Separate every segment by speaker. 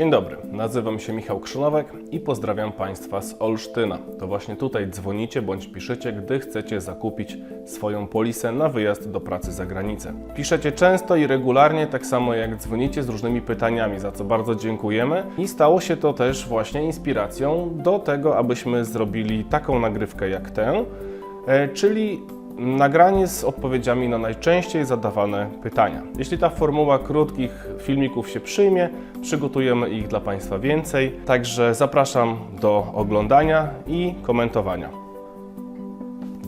Speaker 1: Dzień dobry, nazywam się Michał Krzynowek i pozdrawiam Państwa z Olsztyna. To właśnie tutaj dzwonicie bądź piszecie, gdy chcecie zakupić swoją polisę na wyjazd do pracy za granicę. Piszecie często i regularnie, tak samo jak dzwonicie z różnymi pytaniami, za co bardzo dziękujemy. I stało się to też właśnie inspiracją do tego, abyśmy zrobili taką nagrywkę jak tę, e, czyli nagranie z odpowiedziami na najczęściej zadawane pytania. Jeśli ta formuła krótkich filmików się przyjmie, przygotujemy ich dla Państwa więcej. Także zapraszam do oglądania i komentowania.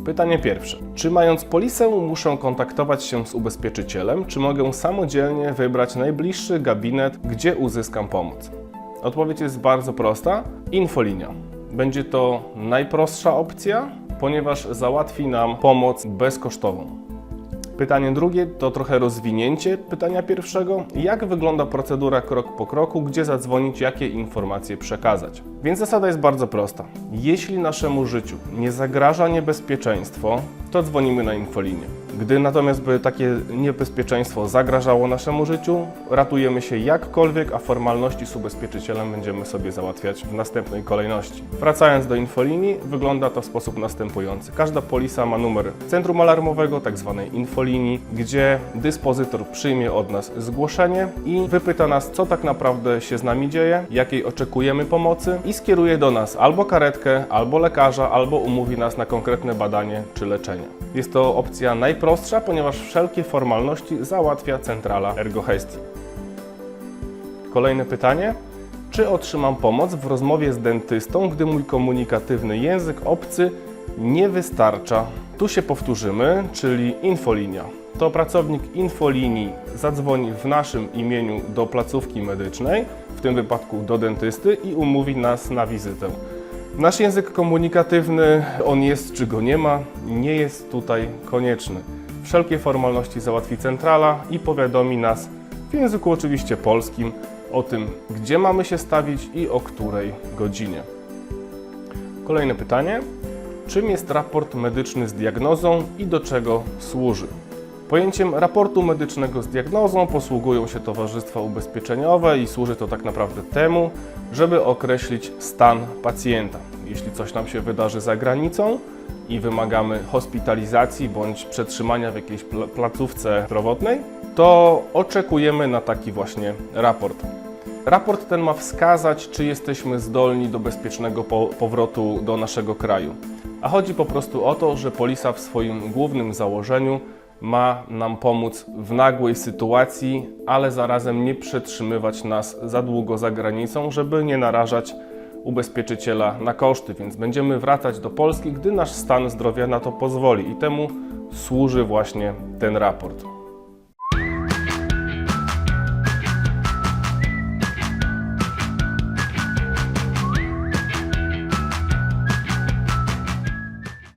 Speaker 1: Pytanie pierwsze. Czy mając polisę muszę kontaktować się z ubezpieczycielem, czy mogę samodzielnie wybrać najbliższy gabinet, gdzie uzyskam pomoc? Odpowiedź jest bardzo prosta. Infolinia. Będzie to najprostsza opcja, ponieważ załatwi nam pomoc bezkosztową. Pytanie drugie to trochę rozwinięcie pytania pierwszego. Jak wygląda procedura krok po kroku, gdzie zadzwonić, jakie informacje przekazać? Więc zasada jest bardzo prosta. Jeśli naszemu życiu nie zagraża niebezpieczeństwo, to dzwonimy na infolinię. Gdy natomiast by takie niebezpieczeństwo zagrażało naszemu życiu, ratujemy się jakkolwiek, a formalności z ubezpieczycielem będziemy sobie załatwiać w następnej kolejności. Wracając do infolinii, wygląda to w sposób następujący. Każda polisa ma numer centrum alarmowego, tak zwanej infolinii, gdzie dyspozytor przyjmie od nas zgłoszenie i wypyta nas, co tak naprawdę się z nami dzieje, jakiej oczekujemy pomocy i skieruje do nas albo karetkę, albo lekarza, albo umówi nas na konkretne badanie czy leczenie. Jest to opcja najprostsza, ponieważ wszelkie formalności załatwia centrala Ergo Hesti. Kolejne pytanie. Czy otrzymam pomoc w rozmowie z dentystą, gdy mój komunikatywny język obcy nie wystarcza? Tu się powtórzymy, czyli infolinia. To pracownik infolinii zadzwoni w naszym imieniu do placówki medycznej, w tym wypadku do dentysty i umówi nas na wizytę. Nasz język komunikatywny, on jest czy go nie ma, nie jest tutaj konieczny. Wszelkie formalności załatwi centrala i powiadomi nas w języku oczywiście polskim o tym, gdzie mamy się stawić i o której godzinie. Kolejne pytanie. Czym jest raport medyczny z diagnozą i do czego służy? Pojęciem raportu medycznego z diagnozą posługują się towarzystwa ubezpieczeniowe i służy to tak naprawdę temu, żeby określić stan pacjenta. Jeśli coś nam się wydarzy za granicą i wymagamy hospitalizacji bądź przetrzymania w jakiejś pla- placówce zdrowotnej, to oczekujemy na taki właśnie raport. Raport ten ma wskazać, czy jesteśmy zdolni do bezpiecznego po- powrotu do naszego kraju. A chodzi po prostu o to, że polisa w swoim głównym założeniu ma nam pomóc w nagłej sytuacji, ale zarazem nie przetrzymywać nas za długo za granicą, żeby nie narażać ubezpieczyciela na koszty, więc będziemy wracać do Polski, gdy nasz stan zdrowia na to pozwoli i temu służy właśnie ten raport.